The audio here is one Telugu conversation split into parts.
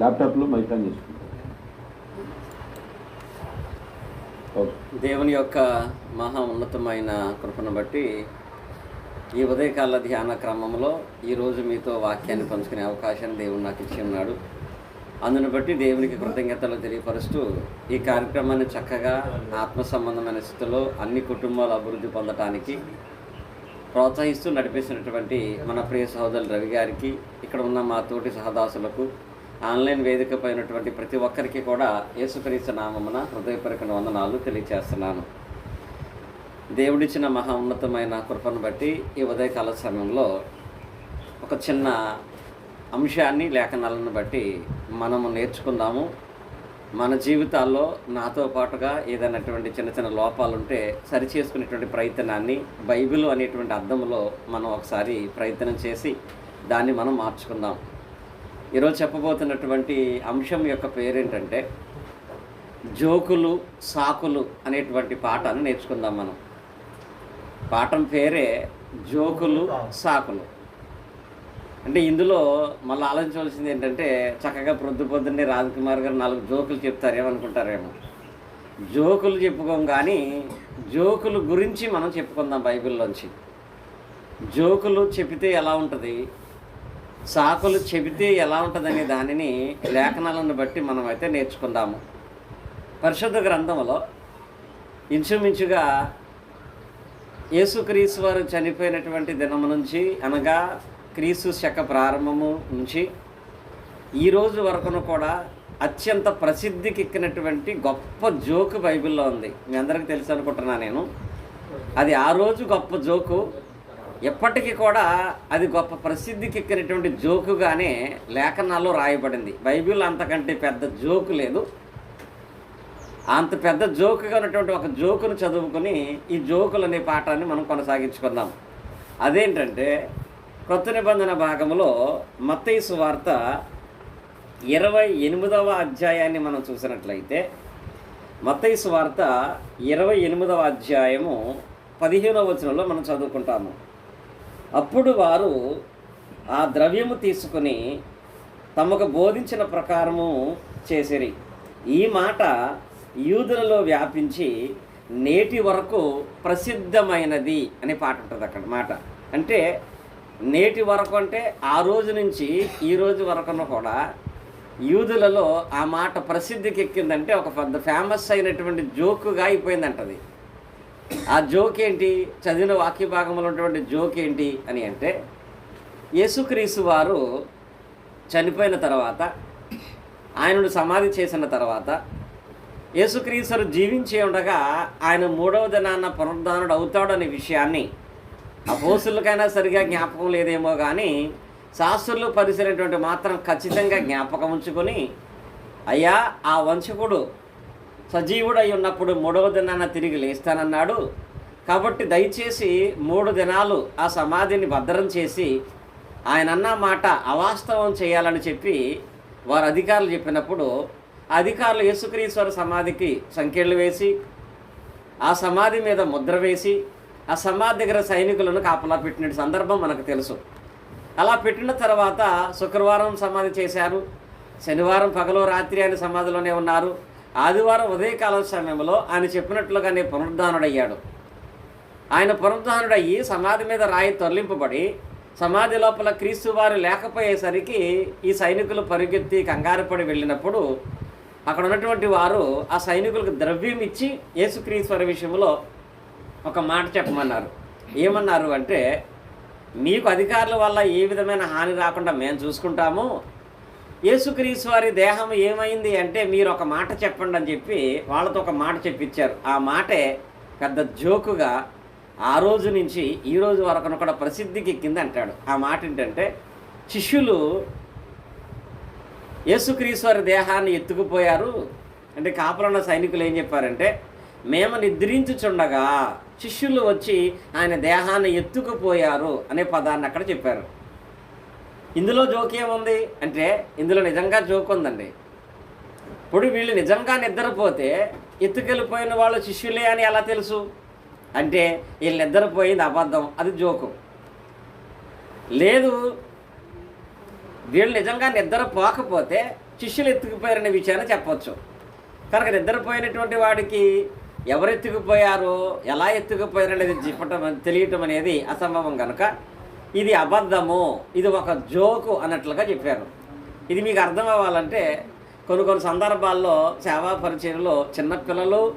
ల్యాప్టాప్లో మైక్ ఆన్ చేసుకుంటాం దేవుని యొక్క మహా ఉన్నతమైన కృపను బట్టి ఈ ఉదయకాల ధ్యాన క్రమంలో ఈరోజు మీతో వాక్యాన్ని పంచుకునే అవకాశాన్ని దేవుడు నాకు ఇచ్చి ఉన్నాడు. అందును బట్టి దేవునికి కృతజ్ఞతలు తెలియపరుస్తూ ఈ కార్యక్రమాన్ని చక్కగా ఆత్మ సంబంధమైన స్థితిలో అన్ని కుటుంబాలు అభివృద్ధి పొందటానికి ప్రోత్సహిస్తూ నడిపిస్తున్నటువంటి మన ప్రియ సహోదరు రవి గారికి ఇక్కడ ఉన్న మా తోటి సహదాసులకు ఆన్లైన్ వేదిక పైనటువంటి ప్రతి ఒక్కరికి కూడా యేసుక్రీస్తు నామమున హృదయపరికన వందనాలు తెలియచేస్తున్నాను. దేవుడిచ్చిన మహా ఉన్నతమైన కృపను బట్టి ఈ ఉదయకాల సమయంలో ఒక చిన్న అంశాన్ని లేఖనాలను బట్టి మనము నేర్చుకుందాము. మన జీవితాల్లో నాతో పాటుగా ఏదైనటువంటి చిన్న చిన్న లోపాలు ఉంటే సరి ప్రయత్నాన్ని బైబిల్ అనేటువంటి అర్థంలో మనం ఒకసారి ప్రయత్నం చేసి దాన్ని మనం మార్చుకుందాం. ఈరోజు చెప్పబోతున్నటువంటి అంశం యొక్క పేరేంటంటే జోకులు సాకులు అనేటువంటి పాఠాన్ని నేర్చుకుందాం మనం. పాఠం పేరే జోకులు సాకులు. అంటే ఇందులో మళ్ళీ ఆలోచించవలసింది ఏంటంటే చక్కగా ప్రొద్దు పొద్దున్నే రాజకుమార్ గారు నాలుగు జోకులు చెప్తారేమనుకుంటారేమో జోకులు చెప్పుకోం కానీ జోకులు గురించి మనం చెప్పుకుందాం బైబిల్లోంచి. జోకులు చెప్తే ఎలా ఉంటుంది? సాకులు చెబితే ఎలా ఉంటుందనే దానిని లేఖనాలను బట్టి మనం అయితే నేర్చుకుందాము. పరిశుద్ధ గ్రంథంలో ఇంచుమించుగా యేసుక్రీసు వారు చనిపోయినటువంటి దినము నుంచి అనగా క్రీసు శక ప్రారంభము నుంచి ఈ రోజు వరకును కూడా అత్యంత ప్రసిద్ధికి ఎక్కినటువంటి గొప్ప జోకు బైబిల్లో ఉంది. మీ అందరికీ తెలుసు అనుకుంటున్నా నేను. అది ఆ రోజు గొప్ప జోకు. ఎప్పటికీ కూడా అది గొప్ప ప్రసిద్ధికి ఎక్కినటువంటి జోకుగానే లేఖనాల్లో రాయబడింది. బైబిల్ అంతకంటే పెద్ద జోకు లేదు. అంత పెద్ద జోకుగా ఉన్నటువంటి ఒక జోకును చదువుకొని ఈ జోకులు అనే పాఠాన్ని మనం కొనసాగించుకుందాం. అదేంటంటే కొత్త నిబంధన భాగంలో మత్తైసు వార్త ఇరవై ఎనిమిదవ అధ్యాయాన్ని మనం చూసినట్లయితే మత్తైసు వార్త ఇరవై ఎనిమిదవ అధ్యాయము పదిహేనవ వచనంలో మనం చదువుకుంటాము. అప్పుడు వారు ఆ ద్రవ్యము తీసుకుని తమకు బోధించిన ప్రకారము చేసిరి. ఈ మాట యూదులలో వ్యాపించి నేటి వరకు ప్రసిద్ధమైనది అనే పాట ఉంటుంది అక్కడ మాట. అంటే నేటి వరకు అంటే ఆ రోజు నుంచి ఈ రోజు వరకును కూడా యూదులలో ఆ మాట ప్రసిద్ధికి ఎక్కిందంటే ఒక పెద్ద ఫేమస్ అయినటువంటి జోకుగా అయిపోయిందంటది. ఆ జోక్ ఏంటి? చదివిన వాక్య భాగంలో ఉన్నటువంటి జోక్ ఏంటి అని అంటే యేసుక్రీసు వారు చనిపోయిన తర్వాత ఆయనను సమాధి చేసిన తర్వాత యేసుక్రీస్తుడు జీవించి ఉండగా ఆయన మూడవ దినాన్న పునరుద్ధానుడు అవుతాడనే విషయాన్ని అపోసులకైనా సరిగా జ్ఞాపకం లేదేమో కానీ శాస్త్రులు పరిశీలినటువంటి మాత్రం ఖచ్చితంగా జ్ఞాపకం ఉంచుకొని అయ్యా ఆ వంశకుడు సజీవుడై ఉన్నప్పుడు మూడవ దినాన తిరిగి లేస్తానన్నాడు. కాబట్టి దయచేసి మూడు దినాలు ఆ సమాధిని భద్రం చేసి ఆయన అన్న మాట అవాస్తవం చేయాలని చెప్పి వారు అధికారులు చెప్పినప్పుడు అధికారులు యేసుక్రీశ్వర సమాధికి సంఖ్యలు వేసి ఆ సమాధి మీద ముద్ర వేసి ఆ సమాధి దగ్గర సైనికులను కాపలా పెట్టిన సందర్భం మనకు తెలుసు. అలా పెట్టిన తర్వాత శుక్రవారం సమాధి చేశారు. శనివారం పగలో రాత్రి ఆయన సమాధిలోనే ఉన్నారు. ఆదివారం ఉదయకాల సమయంలో ఆయన చెప్పినట్లుగానే పునరుద్ధానుడయ్యాడు. ఆయన పునరుద్ధానుడయ్యి సమాధి మీద రాయి తొలలింపబడి సమాధి లోపల క్రీస్తు వారు లేకపోయేసరికి ఈ సైనికులు పరుగెత్తి కంగారుపడి వెళ్ళినప్పుడు అక్కడ ఉన్నటువంటి వారు ఆ సైనికులకు ద్రవ్యం ఇచ్చి యేసుక్రీశ్వర విషయంలో ఒక మాట చెప్పమన్నారు. ఏమన్నారు అంటే మీకు అధికారుల వల్ల ఏ విధమైన హాని రాకుండా మేము చూసుకుంటాము యేసుక్రీస్ వారి దేహం ఏమైంది అంటే మీరు ఒక మాట చెప్పండి అని చెప్పి వాళ్ళతో ఒక మాట చెప్పించారు ఆ మాటే పెద్ద జోకుగా ఆ రోజు నుంచి ఈ రోజు వరకు కూడా ప్రసిద్ధికి ఎక్కింది అంటాడు. ఆ మాట ఏంటంటే శిష్యులు యేసుక్రీస్తు వారి దేహాన్ని ఎత్తుకుపోయారు. అంటే కాపులన్న సైనికులు ఏం చెప్పారంటే మేము నిద్రించుచుండగా శిష్యులు వచ్చి ఆయన దేహాన్ని ఎత్తుకుపోయారు అనే పదాన్ని అక్కడ చెప్పారు. ఇందులో జోక్ ఏముంది? అంటే ఇందులో నిజంగా జోక్ ఉందండి. ఇప్పుడు వీళ్ళు నిజంగా నిద్రపోతే ఎత్తుకెళ్ళిపోయిన వాళ్ళు శిష్యులే అని ఎలా తెలుసు? అంటే వీళ్ళు నిద్రపోయింది అబద్ధం అది జోకు లేదు వీళ్ళు నిజంగా నిద్రపోకపోతే శిష్యులు ఎత్తుకుపోయారనే విషయాన్ని చెప్పవచ్చు కనుక నిద్రపోయినటువంటి వాడికి ఎవరు ఎత్తుకుపోయారో ఎలా ఎత్తుకుపోయారనేది చెప్పటం తెలియటం అనేది అసంభవం కనుక ఇది అబద్ధము ఇది ఒక జోకు అన్నట్లుగా చెప్పారు. ఇది మీకు అర్థం అవ్వాలంటే కొన్ని కొన్ని సందర్భాల్లో సేవా పరిచయంలో చిన్నపిల్లలు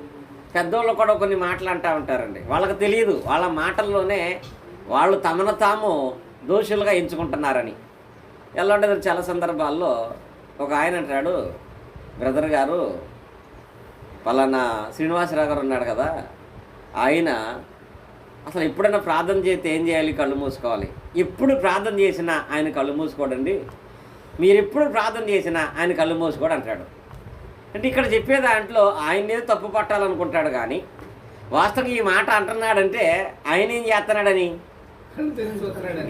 పెద్దోళ్ళు కూడా కొన్ని మాటలు అంటూ ఉంటారండి. వాళ్ళకి తెలియదు వాళ్ళ మాటల్లోనే వాళ్ళు తమను తాము దోషులుగా ఎంచుకుంటున్నారని. ఎలా ఉండదు చాలా సందర్భాల్లో ఒక ఆయన అంటాడు బ్రదర్ గారు పలానా శ్రీనివాసరావు గారు ఉన్నాడు కదా ఆయన అసలు ఎప్పుడైనా ప్రార్థన చేస్తే ఏం చేయాలి? కళ్ళు మూసుకోవాలి. ఎప్పుడు ప్రార్థన చేసినా ఆయన కళ్ళు మూసుకోడండి. మీరు ఎప్పుడు ప్రార్థన చేసినా ఆయన కళ్ళు మూసుకోడు అంటాడు. అంటే ఇక్కడ చెప్పే దాంట్లో ఆయన ఏదో తప్పు పట్టాలనుకుంటాడు కానీ వాస్తవంగా ఈ మాట అంటున్నాడంటే ఆయన ఏం చేస్తున్నాడని?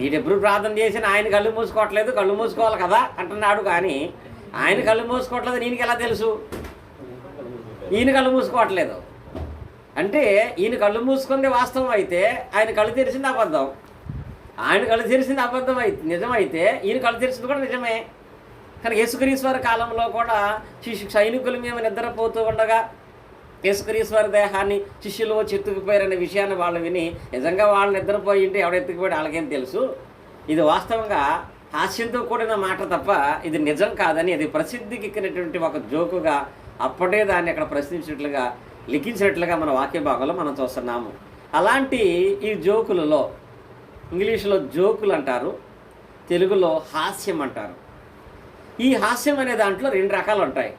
వీడు ఎప్పుడు ప్రార్థన చేసినా ఆయన కళ్ళు మూసుకోవట్లేదు కళ్ళు మూసుకోవాలి కదా అంటున్నాడు కానీ ఆయన కళ్ళు మూసుకోవట్లేదు నీకు ఎలా తెలుసు? ఈయన కళ్ళు మూసుకోవట్లేదు. అంటే ఈయన కళ్ళు మూసుకుంది వాస్తవం అయితే ఆయన కళ్ళు తెరిచింది అబద్ధం. ఆయన కళ్ళు తెరిచింది అబద్ధం అయితే నిజమైతే ఈయన కళ్ళు తెరిచింది కూడా నిజమే. కానీ యేసుక్రీశ్వర కాలంలో కూడా శిష్యు సైనికులు మేము నిద్రపోతూ ఉండగా యేసుక్రీశ్వర దేహాన్ని శిష్యులు వచ్చి ఎత్తుకుపోయారనే విషయాన్ని వాళ్ళు విని నిజంగా వాళ్ళు నిద్రపోయి ఉంటే ఎవడ ఎత్తుకుపోయాడు వాళ్ళకేం తెలుసు? ఇది వాస్తవంగా హాస్యంతో కూడిన మాట తప్ప ఇది నిజం కాదని అది ప్రసిద్ధికి ఎక్కినటువంటి ఒక జోకుగా అప్పుడే దాన్ని అక్కడ ప్రశ్నించినట్లుగా లిఖించినట్లుగా మన వాక్య భాగంలో మనం చూస్తున్నాము. అలాంటి ఈ జోకులలో ఇంగ్లీష్లో జోకులు అంటారు తెలుగులో హాస్యం అంటారు. ఈ హాస్యం అనే దాంట్లో రెండు రకాలు ఉంటాయి.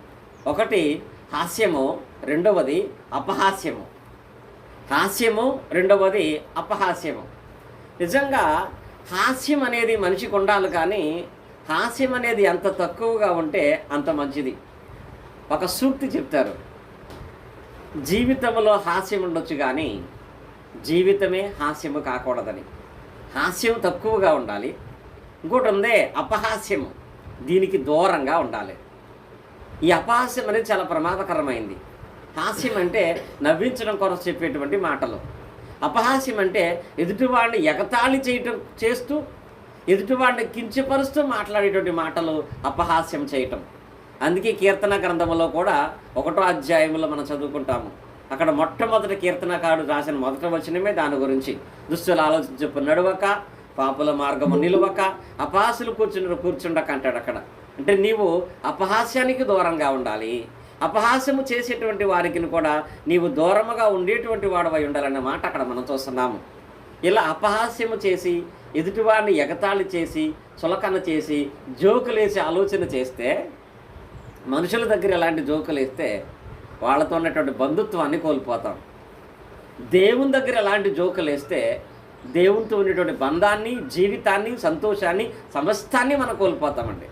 ఒకటి హాస్యము రెండవది అపహాస్యము. హాస్యము రెండవది అపహాస్యము. నిజంగా హాస్యం అనేది మనిషికి ఉండాలి కానీ హాస్యం అనేది ఎంత తక్కువగా ఉంటే అంత మంచిది. ఒక సూక్తి చెప్తారు. జీవితంలో హాస్యం ఉండొచ్చు కానీ జీవితమే హాస్యము కాకూడదని. హాస్యం తక్కువగా ఉండాలి. ఇంకోటి ఉందే అపహాస్యము. దీనికి దూరంగా ఉండాలి. ఈ అపహాస్యం అనేది చాలా ప్రమాదకరమైంది. హాస్యం అంటే నవ్వించడం కొరకు చెప్పేటువంటి మాటలు. అపహాస్యం అంటే ఎదుటివాడిని ఎగతాళి చేయటం చేస్తూ ఎదుటివాడిని కించపరుస్తూ మాట్లాడేటువంటి మాటలు అపహాస్యం చేయటం. అందుకే కీర్తన గ్రంథంలో కూడా ఒకటో అధ్యాయంలో మనం చదువుకుంటాము. అక్కడ మొట్టమొదటి కీర్తనకారుడు రాసిన మొదటి వచనమే దాని గురించి. దుస్తులు ఆలోచించు నడువక పాపుల మార్గము నిలువక అపహాసులు కూర్చుని కూర్చుండక అంటాడు అక్కడ. అంటే నీవు అపహాస్యానికి దూరంగా ఉండాలి. అపహాస్యము చేసేటువంటి వారికి కూడా నీవు దూరముగా ఉండేటువంటి వాడవై ఉండాలనే మాట అక్కడ మనం చూస్తున్నాము. ఇలా అపహాస్యము చేసి ఎదుటివాడిని ఎగతాళి చేసి చులకన చేసి జోకులేసి ఆలోచన చేస్తే మనుషుల దగ్గర ఎలాంటి జోకులు వేస్తే వాళ్ళతో ఉన్నటువంటి బంధుత్వాన్ని కోల్పోతాం. దేవుని దగ్గర ఎలాంటి జోకులు వేస్తే దేవునితో ఉన్నటువంటి బంధాన్ని జీవితాన్ని సంతోషాన్ని సమస్తాన్ని మనం కోల్పోతామండి.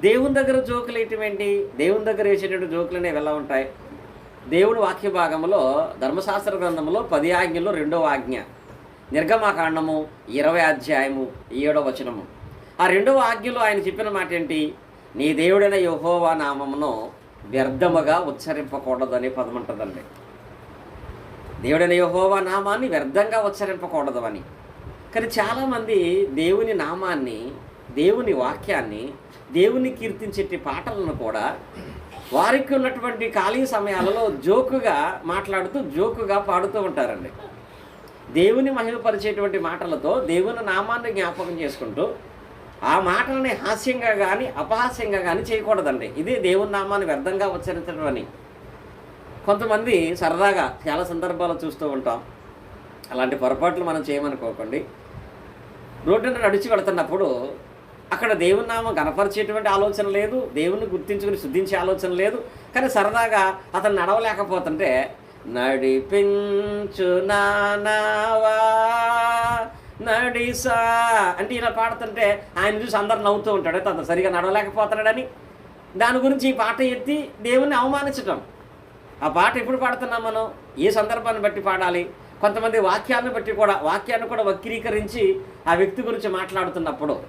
దేవుని దగ్గర జోకులు వేయటం ఏంటి? దేవుని దగ్గర వేసేటువంటి జోకులు అనేవి ఎలా ఉంటాయి? దేవుడు వాక్య భాగంలో ధర్మశాస్త్ర గ్రంథంలో పది ఆజ్ఞలో రెండవ ఆజ్ఞ. నిర్గమాకాండము ఇరవై అధ్యాయము ఏడవ వచనము. ఆ రెండవ ఆజ్ఞలో ఆయన చెప్పిన మాట ఏంటి నీ దేవుడైన యహోవా నామమును వ్యర్థముగా ఉచ్చరింపకూడదని పదం ఉంటుందండి దేవుడైన యహోవా నామాన్ని వ్యర్థంగా ఉచ్చరింపకూడదు అని కానీ చాలామంది దేవుని నామాన్ని దేవుని వాక్యాన్ని దేవుని కీర్తించేటి పాటలను కూడా వారికి ఉన్నటువంటి ఖాళీ సమయాలలో జోకుగా మాట్లాడుతూ జోకుగా పాడుతూ ఉంటారండి. దేవుని మహిమపరిచేటువంటి మాటలతో దేవుని నామాన్ని జ్ఞాపకం చేసుకుంటూ ఆ మాటలని హాస్యంగా కానీ అపహాస్యంగా కానీ చేయకూడదండి. ఇదే దేవుని నామాన్ని వ్యర్థంగా ఉచ్చరించడం అని కొంతమంది సరదాగా చాలా సందర్భాలు చూస్తూ ఉంటాం. అలాంటి పొరపాట్లు మనం చేయమనుకోకండి. రోడ్డున నడిచి వెళుతున్నప్పుడు అక్కడ దేవుని నామం కనపరిచేటువంటి ఆలోచన లేదు దేవుని గుర్తించుకుని శుద్ధించే ఆలోచన లేదు కానీ సరదాగా అతను నడవలేకపోతుంటే నడిపించు నానావా నడిసా అంటే ఇలా పాడుతుంటే ఆయన చూసి అందరు నవ్వుతూ ఉంటాడు. తను సరిగా నడవలేకపోతున్నాడని దాని గురించి ఈ పాట ఎత్తి దేవుణ్ణి అవమానించటం. ఆ పాట ఎప్పుడు పాడుతున్నాం మనం? ఏ సందర్భాన్ని బట్టి పాడాలి? కొంతమంది వాక్యాన్ని బట్టి కూడా వాక్యాన్ని కూడా వక్రీకరించి ఆ వ్యక్తి గురించి మాట్లాడుతున్నప్పుడు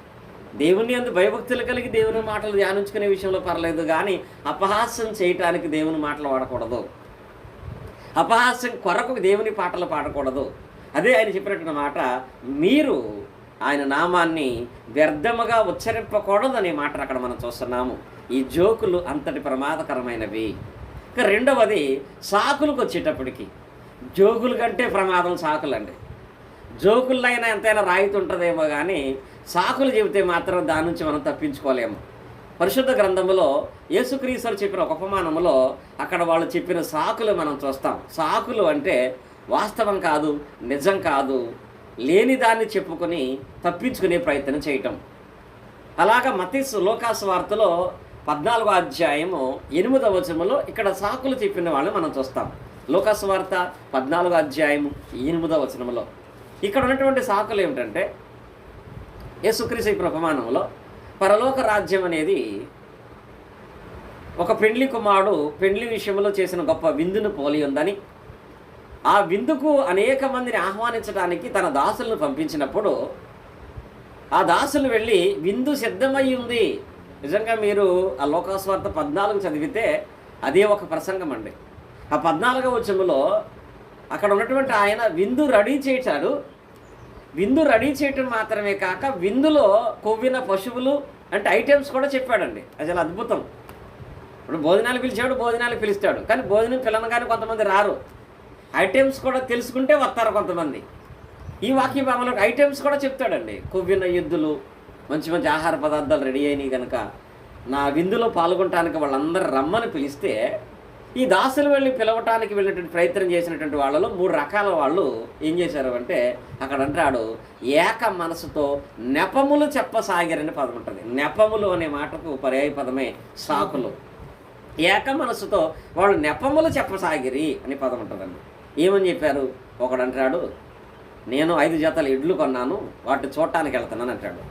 దేవుని అందు భయభక్తులు కలిగి దేవుని మాటలు ధ్యానించుకునే విషయంలో పర్లేదు కానీ అపహాస్యం చేయటానికి దేవుని మాటలు వాడకూడదు. అపహాస్యం కొరకు దేవుని పాటలు పాడకూడదు. అదే ఆయన చెప్పినట్టు మాట మీరు ఆయన నామాన్ని వ్యర్థముగా ఉచ్చరింపకూడదు అనే మాట అక్కడ మనం చూస్తున్నాము. ఈ జోకులు అంతటి ప్రమాదకరమైనవి. ఇక రెండవది సాకులకు వచ్చేటప్పటికి. జోకుల కంటే ప్రమాదం సాకులండి. జోకులైనా ఎంతైనా రాయితీ ఉంటుందేమో కానీ సాకులు చెబితే మాత్రం దాని నుంచి మనం తప్పించుకోలేము. పరిశుద్ధ గ్రంథములో యేసుక్రీశ్వరు చెప్పిన ఒక ఉపమానములో అక్కడ వాళ్ళు చెప్పిన సాకులు మనం చూస్తాం. సాకులు అంటే వాస్తవం కాదు నిజం కాదు లేని దాన్ని చెప్పుకొని తప్పించుకునే ప్రయత్నం చేయటం. అలాగా మతీస్ లోకాస్ వార్తలో పద్నాలుగో అధ్యాయము ఎనిమిదవ వచనంలో ఇక్కడ సాకులు చెప్పిన వాళ్ళని మనం చూస్తాం. లోకాస్ వార్త పద్నాలుగో అధ్యాయము ఎనిమిదవ వచనములో ఇక్కడ ఉన్నటువంటి సాకులు ఏమిటంటే యేసుక్రీస్తు చెప్పిన ఉపమానంలో పరలోక రాజ్యం అనేది ఒక పెండ్లి కుమారుడు పెండ్లి విషయంలో చేసిన గొప్ప విందును పోలి ఉందని ఆ విందుకు అనేక మందిని ఆహ్వానించడానికి తన దాసులను పంపించినప్పుడు ఆ దాసులు వెళ్ళి విందు సిద్ధమై ఉంది. నిజంగా మీరు ఆ లోకాస్వార్థ పద్నాలుగు చదివితే అదే ఒక ప్రసంగం అండి. ఆ పద్నాలుగవ వచనంలో అక్కడ ఉన్నటువంటి ఆయన విందు రెడీ చేశాడు. విందు రెడీ చేయటం మాత్రమే కాక విందులో కొవ్విన పశువులు అంటే ఐటమ్స్ కూడా చెప్పాడండి. అసలు అద్భుతం. ఇప్పుడు భోజనాలు పిలిచాడు భోజనాలు పిలుస్తాడు. కానీ భోజనం పిల్లనగానే కొంతమంది రారు. ఐటమ్స్ కూడా తెలుసుకుంటే వస్తారు కొంతమంది. ఈ వాక్య భాగంలో ఐటమ్స్ కూడా చెప్తాడండి. కొవ్విన ఎద్దులు మంచి మంచి ఆహార పదార్థాలు రెడీ అయినాయి కనుక నా విందులో పాల్గొనడానికి వాళ్ళందరూ రమ్మని పిలిస్తే ఈ దాసులు వెళ్ళి పిలవటానికి వెళ్ళినటువంటి ప్రయత్నం చేసినటువంటి వాళ్ళలో మూడు రకాల వాళ్ళు ఏం చేశారు అంటే అక్కడ అంటాడు ఏక మనసుతో నెపములు చెప్పసాగిరని పదం ఉంటుంది. నెపములు అనే మాటకు పర్యాయ పదమే సాకులు. ఏక మనసుతో వాళ్ళు నెపములు చెప్పసాగిరి అనే పదం ఉంటుందండి. ఏమని చెప్పారు? ఒకడు అంటాడు నేను ఐదు జతల ఇడ్లు కొన్నాను వాటిని చూడటానికి వెళ్తున్నాను అంటాడు.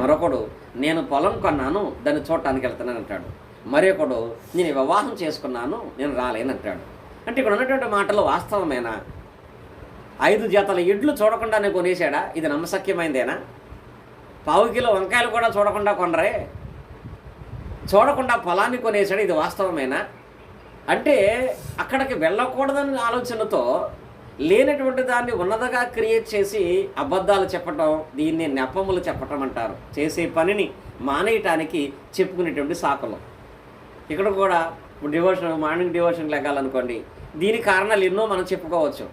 మరొకడు నేను పొలం కొన్నాను దాన్ని చూడటానికి వెళ్తున్నాను అంటాడు. మరొకడు నేను వివాహం చేసుకున్నాను నేను రాలేనంటాడు అంటే ఇక్కడ ఉన్నటువంటి మాటలు వాస్తవమేనా? ఐదు జతల ఇడ్లు చూడకుండానే కొనేసాడా ఇది నమ్మశక్యమైందేనా? పావు కిలో వంకాయలు కూడా చూడకుండా కొనరే? చూడకుండా పొలాన్ని కొనేసాడు ఇది వాస్తవమేనా? అంటే అక్కడికి వెళ్ళకూడదన్న ఆలోచనతో లేనటువంటి దాన్ని ఉన్నదగా క్రియేట్ చేసి అబద్ధాలు చెప్పటం దీన్ని నెపములు చెప్పటం అంటారు. చేసే పనిని మానేయటానికి చెప్పుకునేటువంటి సాకులు. ఇక్కడ కూడా డివోషన్ మార్నింగ్ డివోషన్ లెగాలనుకోండి దీని కారణాలు ఎన్నో మనం చెప్పుకోవచ్చు.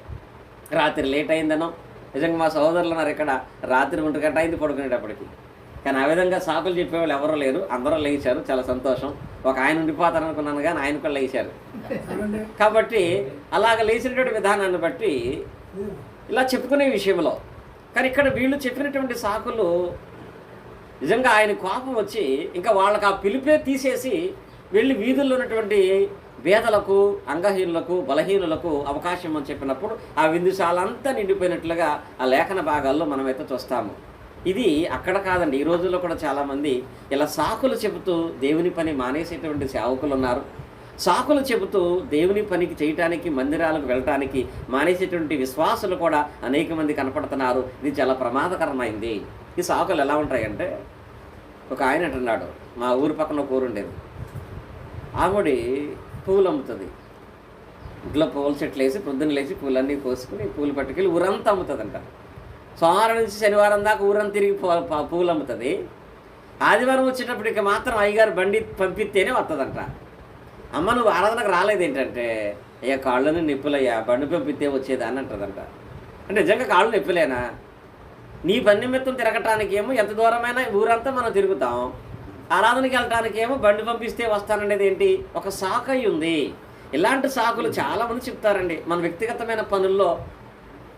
రాత్రి లేట్ అయిందనో నిజంగా మా సహోదరులు ఉన్నారు ఇక్కడ రాత్రి ఒంటి గంట అయింది పడుకునేటప్పటికి. కానీ ఆ విధంగా సాకులు చెప్పేవాళ్ళు ఎవరూ లేరు. అందరూ లేచారు. చాలా సంతోషం. ఒక ఆయన ఉండిపోతారు అనుకున్నాను కానీ ఆయన కూడా లేచారు. కాబట్టి అలాగ లేచినటువంటి విధానాన్ని బట్టి ఇలా చెప్పుకునే విషయంలో కానీ ఇక్కడ వీళ్ళు చెప్పినటువంటి సాకులు నిజంగా ఆయన కోపం వచ్చి ఇంకా వాళ్ళకి ఆ పిలిపే తీసేసి వెళ్ళి వీధుల్లో ఉన్నటువంటి పేదలకు అంగహీనులకు బలహీనులకు అవకాశం అని చెప్పినప్పుడు ఆ విందుశాల అంతా నిండిపోయినట్లుగా ఆ లేఖన భాగాల్లో మనమైతే చూస్తాము. ఇది అక్కడ కాదండి ఈ రోజుల్లో కూడా చాలామంది ఇలా సాకులు చెబుతూ దేవుని పని మానేసేటువంటి సేవకులు ఉన్నారు సాకులు చెబుతూ దేవుని పనికి చేయటానికి మందిరాలకు వెళ్ళటానికి మానేసేటువంటి విశ్వాసులు కూడా అనేక మంది కనపడుతున్నారు. ఇది చాలా ప్రమాదకరమైంది. ఈ సాకులు ఎలా ఉంటాయంటే ఒక ఆయన అంటున్నాడు మా ఊరి పక్కన ఒక ఊరు ఉండేది. ఆవిడి పువ్వులు అమ్ముతుంది. ఇంట్లో పూల చెట్లు వేసి పొద్దున్న లేచి పూలన్నీ కోసుకుని పూలు పట్టుకెళ్ళి ఊరంతా అమ్ముతుంది అంటారు సోమవారం నుంచి శనివారం దాకా ఊరంతా తిరిగి ప- పువ్వులు అమ్ముతుంది ఆదివారం వచ్చేటప్పటికి మాత్రం అయ్యగారు బండి పంపిస్తేనే వస్తుందంట అమ్మ నువ్వు ఆరాధనకు రాలేదు ఏంటంటే అయ్యా కాళ్ళని నిప్పులయ్యా బండి పంపిస్తే వచ్చేదా అని అంటదంట. అంటే నిజంగా కాళ్ళు నిప్పులేనా? నీ పని నిమిత్తం తిరగటానికి ఏమో ఎంత దూరమైనా ఊరంతా మనం తిరుగుతాం. ఆరాధనకి వెళ్ళటానికి ఏమో బండి పంపిస్తే వస్తాననేది ఏంటి? ఒక సాకు అయి ఉంది ఇలాంటి సాకులు చాలామంది చెప్తారండి. మన వ్యక్తిగతమైన పనుల్లో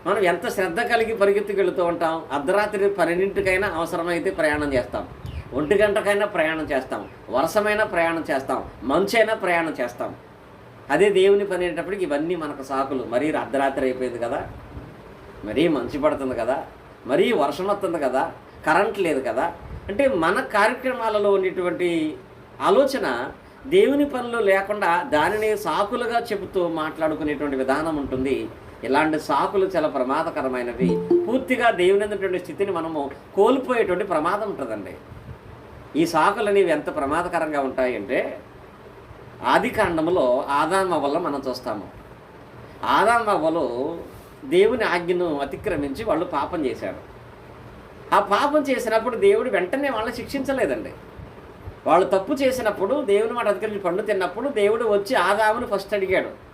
మనం ఎంత శ్రద్ధ కలిగి పరిగెత్తుకెళ్తూ ఉంటాం అర్ధరాత్రి పన్నెండింటికైనా అవసరమైతే ప్రయాణం చేస్తాం. ఒంటి గంటకైనా ప్రయాణం చేస్తాం. వర్షమైనా ప్రయాణం చేస్తాం. మంచైనా ప్రయాణం చేస్తాం. అదే దేవుని పని అనేటప్పటికి ఇవన్నీ మనకు సాకులు. మరీ అర్ధరాత్రి అయిపోయింది కదా. మరీ మంచు పడుతుంది కదా. మరీ వర్షం వస్తుంది కదా. కరెంట్ లేదు కదా. అంటే మన కార్యక్రమాలలో ఉండేటువంటి ఆలోచన దేవుని పనులు లేకుండా దానిని సాకులుగా చెబుతూ మాట్లాడుకునేటువంటి విధానం ఉంటుంది. ఇలాంటి సాకులు చాలా ప్రమాదకరమైనవి. పూర్తిగా దేవుని స్థితిని మనము కోల్పోయేటువంటి ప్రమాదం ఉంటుందండి. ఈ సాకులు అనేవి ఎంత ప్రమాదకరంగా ఉంటాయంటే ఆది కాండములో ఆదామ వల్ల మనం చూస్తాము. ఆదామవ్వలు దేవుని ఆజ్ఞను అతిక్రమించి వాళ్ళు పాపం చేశారు. ఆ పాపం చేసినప్పుడు దేవుడు వెంటనే వాళ్ళని శిక్షించలేదండి. వాళ్ళు తప్పు చేసినప్పుడు దేవుని మాట అతిక్రమించి పండు తిన్నప్పుడు దేవుడు వచ్చి ఆదామును ఫస్ట్ అడిగాడు.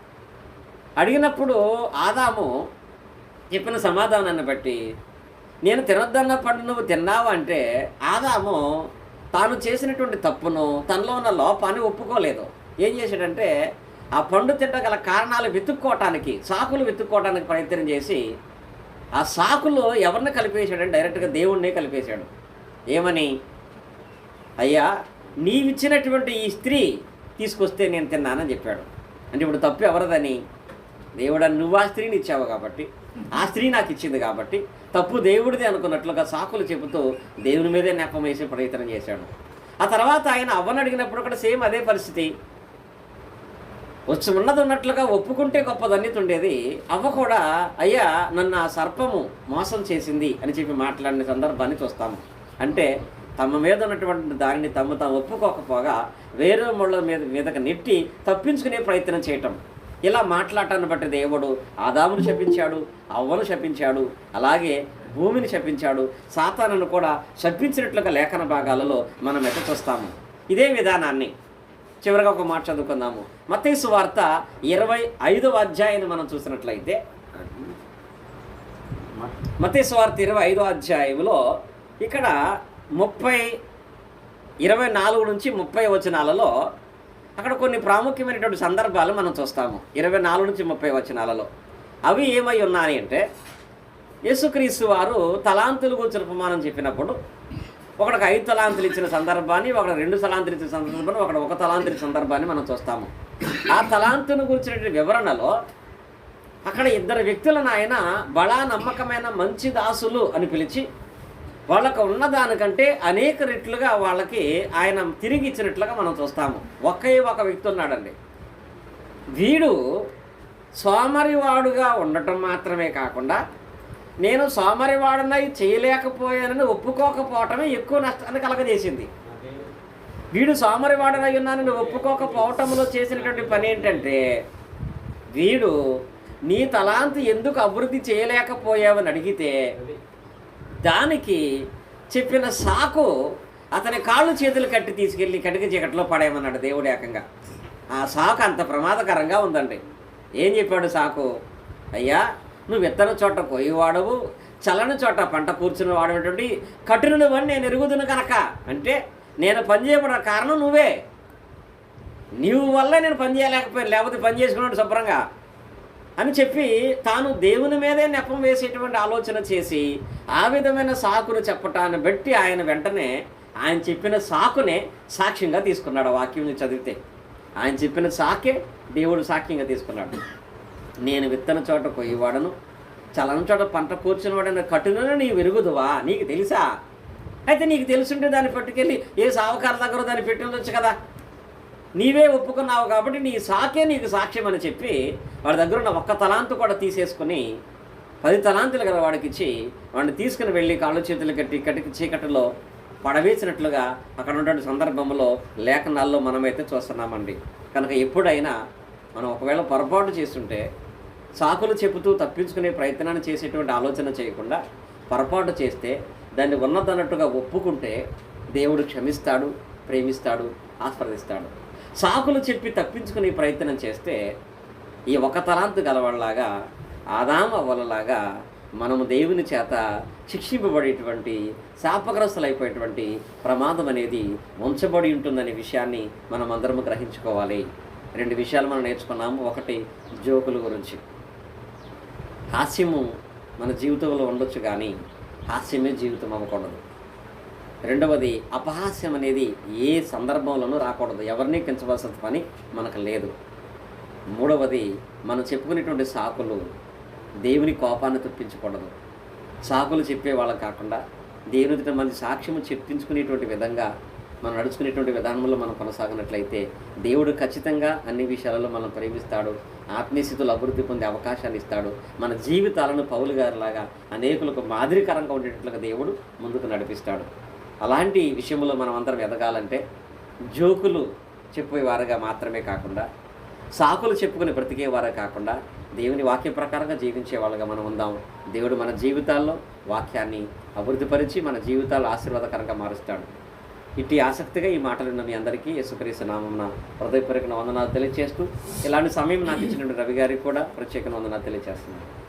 అడిగినప్పుడు ఆదాము చెప్పిన సమాధానాన్ని బట్టి నేను తినొద్దన్న పండు నువ్వు తిన్నావు? అంటే ఆదాము తాను చేసినటువంటి తప్పును తనలో ఉన్న లోపాన్ని ఒప్పుకోలేదు. ఏం చేశాడంటే ఆ పండు తినగల కారణాలు వెతుక్కోవటానికి సాకులు వెతుక్కోవటానికి ప్రయత్నం చేసి ఆ సాకులు ఎవరిని కలిపేశాడంటే డైరెక్ట్గా దేవుణ్ణే కలిపేశాడు. ఏమని? అయ్యా నీవిచ్చినటువంటి ఈ స్త్రీ తీసుకొస్తే నేను తిన్నానని చెప్పాడు. అంటే ఇప్పుడు తప్పు ఎవరిదని? దేవుడు నువ్వు ఆ స్త్రీని ఇచ్చావు కాబట్టి ఆ స్త్రీ నాకు ఇచ్చింది కాబట్టి తప్పు దేవుడిది అనుకున్నట్లుగా సాకులు చెబుతూ దేవుని మీదే నెపం వేసే ప్రయత్నం చేశాడు. ఆ తర్వాత ఆయన అవ్వని అడిగినప్పుడు కూడా సేమ్ అదే పరిస్థితి. వచ్చి ఉన్నది ఉన్నట్లుగా ఒప్పుకుంటే గొప్ప ఉండేది అవ్వ కూడా అయ్యా నన్ను ఆ సర్పము మోసం చేసింది అని చెప్పి మాట్లాడిన సందర్భాన్ని చూస్తాము అంటే తమ మీద ఉన్నటువంటి దానిని తమ తాము ఒప్పుకోకపోగా వేరే ముళ్ళ మీద మీదకి నెట్టి తప్పించుకునే ప్రయత్నం చేయటం. ఇలా మాట్లాడటాన్ని బట్టి దేవుడు ఆదామును శపించాడు అవ్వను శపించాడు అలాగే భూమిని శపించాడు సాతానను కూడా శపించినట్లుగా లేఖన భాగాలలో మనం ఎట్ట చూస్తాము. ఇదే విధానాన్ని చివరిగా ఒక మాట చదువుకుందాము. మతేసు వార్త ఇరవై ఐదవ అధ్యాయాన్ని మనం చూసినట్లయితే మతేసు వార్త ఇరవై ఐదో అధ్యాయంలో ఇక్కడ ముప్పై ఇరవై నాలుగు నుంచి ముప్పై వచనాలలో అక్కడ కొన్ని ప్రాముఖ్యమైనటువంటి సందర్భాలు మనం చూస్తాము. ఇరవై నాలుగు నుంచి ముప్పై వచనాలలో. అవి ఏమై ఉన్నాయి అంటే యేసుక్రీస్తు వారు తలాంతులు గురించి ఉపమానం చెప్పినప్పుడు ఒకడికి ఐదు తలాంతులు ఇచ్చిన సందర్భాన్ని ఒకడు రెండు తలాంతులు ఇచ్చిన సందర్భాన్ని ఒకడు ఒక తలాంతుల సందర్భాన్ని మనం చూస్తాము. ఆ తలాంతును గురించినటువంటి వివరణలో అక్కడ ఇద్దరు వ్యక్తులను ఆయన బలా నమ్మకమైన మంచి దాసులు అని పిలిచి వాళ్ళకు ఉన్నదానికంటే అనేక రెట్లుగా వాళ్ళకి ఆయన తిరిగి ఇచ్చినట్లుగా మనం చూస్తాము. ఒకే ఒక వ్యక్తి ఉన్నాడండి. వీడు సోమరివాడుగా ఉండటం మాత్రమే కాకుండా నేను సోమరివాడనై చేయలేకపోయానని ఒప్పుకోకపోవటమే ఎక్కువ నష్టాన్ని కలగజేసింది. వీడు సోమరివాడనై ఉన్నానని ఒప్పుకోకపోవటంలో చేసినటువంటి పని ఏంటంటే వీడు నీ తలాంతి ఎందుకు అభివృద్ధి చేయలేకపోయావని అడిగితే దానికి చెప్పిన సాకు అతని కాళ్ళు చేతులు కట్టి తీసుకెళ్ళి కటిక చీకట్లో పడేయమన్నాడు దేవుడు ఏకంగా. ఆ సాకు అంత ప్రమాదకరంగా ఉందండి. ఏం చెప్పాడు సాకు? అయ్యా నువ్వు విత్తన చోట కోయివాడవు చల్లని చోట పంట కూర్చుని వాడేటువంటి కఠినుడు అని నేను ఎరుగుదును కనుక అంటే నేను పనిచేయబడిన కారణం నువ్వే. నీవు వల్ల నేను పనిచేయలేకపోయాను లేకపోతే పని చేసుకున్నాడు శుభ్రంగా. అని చెప్పి తాను దేవుని మీదే నెపం వేసేటువంటి ఆలోచన చేసి ఆ విధమైన సాకును చెప్పటాన్ని బట్టి ఆయన వెంటనే ఆయన చెప్పిన సాకునే సాక్ష్యంగా తీసుకున్నాడు వాక్యం చదివితే. ఆయన చెప్పిన సాకే దేవుడు సాక్ష్యంగా తీసుకున్నాడు. నేను విత్తన చోట కొయ్యవాడను చలన చోట పంట కూర్చునివాడని కట్టునని నీవు విరుగుదువా నీకు తెలుసా? అయితే నీకు తెలుసుంటే దాన్ని పట్టుకెళ్ళి ఏ సావకారు దగ్గర దాన్ని పెట్టి ఉండొచ్చు కదా. నీవే ఒప్పుకున్నావు కాబట్టి నీ సాకే నీకు సాక్ష్యం అని చెప్పి వాడి దగ్గర ఉన్న ఒక్క తలాంతు కూడా తీసేసుకుని పది తలాంతులు గల వాడికి ఇచ్చి వాడిని తీసుకుని వెళ్ళి కాళ్ళు చేతులు కట్టి కటికి చీకటిలో పడవేసినట్లుగా అక్కడ ఉన్నటువంటి సందర్భంలో లేఖనాల్లో మనమైతే చూస్తున్నామండి. కనుక ఎప్పుడైనా మనం ఒకవేళ పొరపాటు చేస్తుంటే సాకులు చెబుతూ తప్పించుకునే ప్రయత్నాన్ని చేసేటువంటి ఆలోచన చేయకుండా పొరపాటు చేస్తే దాన్ని ఉన్నదన్నట్టుగా ఒప్పుకుంటే దేవుడు క్షమిస్తాడు ప్రేమిస్తాడు ఆస్వాదిస్తాడు సాకులు చెప్పి తప్పించుకునే ప్రయత్నం చేస్తే ఈ ఒక తలాంతు గలవాళ్ళలాగా ఆదామ అవ్వలలాగా మనము దేవుని చేత శిక్షింపబడేటువంటి శాపగ్రస్తులైపోయేటువంటి ప్రమాదం అనేది ఉంచబడి ఉంటుందనే విషయాన్ని మనం అందరము గ్రహించుకోవాలి. రెండు విషయాలు మనం నేర్చుకున్నాము. ఒకటి జోకుల గురించి. హాస్యము మన జీవితంలో ఉండొచ్చు కానీ హాస్యమే జీవితం అవ్వకూడదు. రెండవది అపహాస్యం అనేది ఏ సందర్భంలోనూ రాకూడదు. ఎవరిని కించవలసిన పని మనకు లేదు. మూడవది మనం చెప్పుకునేటువంటి సాకులు దేవుని కోపాన్ని తెప్పించకూడదు. సాకులు చెప్పే వాళ్ళం కాకుండా దేవుని ఎదుట మంచి సాక్ష్యము చెప్పించుకునేటువంటి విధంగా మనం నడుచుకునేటువంటి విధానంలో మనం కొనసాగినట్లయితే దేవుడు ఖచ్చితంగా అన్ని విషయాలలో మనం ప్రేమిస్తాడు. ఆత్మీయస్థితులు అభివృద్ధి పొందే అవకాశాలు ఇస్తాడు. మన జీవితాలను పౌలు గారిలాగా అనేకులకు మాదిరికరంగా ఉండేటట్లుగా దేవుడు ముందుకు నడిపిస్తాడు. అలాంటి విషయంలో మనం అందరం ఎదగాలంటే జోకులు చెప్పేవారుగా మాత్రమే కాకుండా సాకులు చెప్పుకుని బ్రతికేవారే కాకుండా దేవుని వాక్య ప్రకారంగా జీవించే వాళ్ళగా మనం ఉందాం. దేవుడు మన జీవితాల్లో వాక్యాన్ని అభివృద్ధిపరిచి మన జీవితాలు ఆశీర్వాదకరంగా మారుస్తాడు. ఇట్టి ఆసక్తిగా ఈ మాటలు ఉన్న మీ అందరికీ యేసుక్రీస్తు నామం హృదయపూర్వక వందనాలు తెలియజేస్తూ ఇలాంటి సమయం నాకు ఇచ్చినటువంటి రవి గారికి కూడా ప్రత్యేక వందనాలు తెలియజేస్తున్నాను